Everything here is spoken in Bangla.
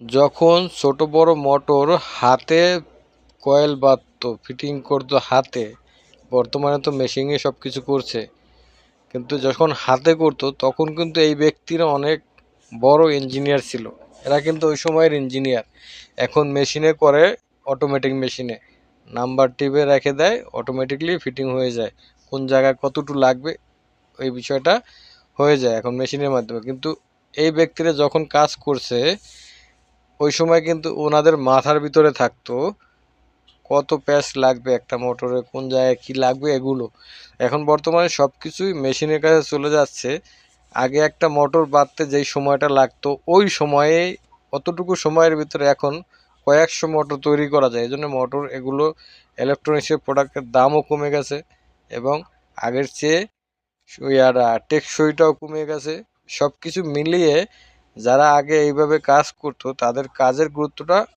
যখন ছোট বড় মোটর হাতে কয়েল বাঁধতো ফিটিং করতো হাতে, বর্তমানে তো মেশিনে সব কিছু করছে। কিন্তু যখন হাতে করতো, তখন কিন্তু এই ব্যক্তিরা অনেক বড় ইঞ্জিনিয়ার ছিল। এরা কিন্তু ওই সময়ের ইঞ্জিনিয়ার এখন মেশিনে করে অটোমেটিক মেশিনে নাম্বার টিপে রেখে দেয় অটোমেটিকলি ফিটিং হয়ে যায়। কোন জায়গায় কতটুকু লাগবে, ওই বিষয়টা হয়ে যায় এখন মেশিনের মাধ্যমে। কিন্তু এই ব্যক্তিরা যখন কাজ করছে ওই সময় কিন্তু ওনাদের মাথার ভিতরে থাকতো কত প্যাচ লাগবে একটা মোটরে, কোন জায়গায় কি লাগবে এগুলো। এখন বর্তমানে সব কিছুই মেশিনের কাছে চলে যাচ্ছে। আগে একটা মোটর বাঁধতে যেই সময়টা লাগতো, ওই সময়ে, অতটুকু সময়ের ভিতরে এখন কয়েকশো মোটর তৈরি করা যায়। এই জন্য মোটর এগুলো ইলেকট্রনিক্সের প্রোডাক্টের দামও কমে গেছে এবং আগের চেয়ে আর টেকসইটাও কমে গেছে। সব কিছু মিলিয়ে যারা আগে এইভাবে কাজ করতো তাদের কাজের গুরুত্বটা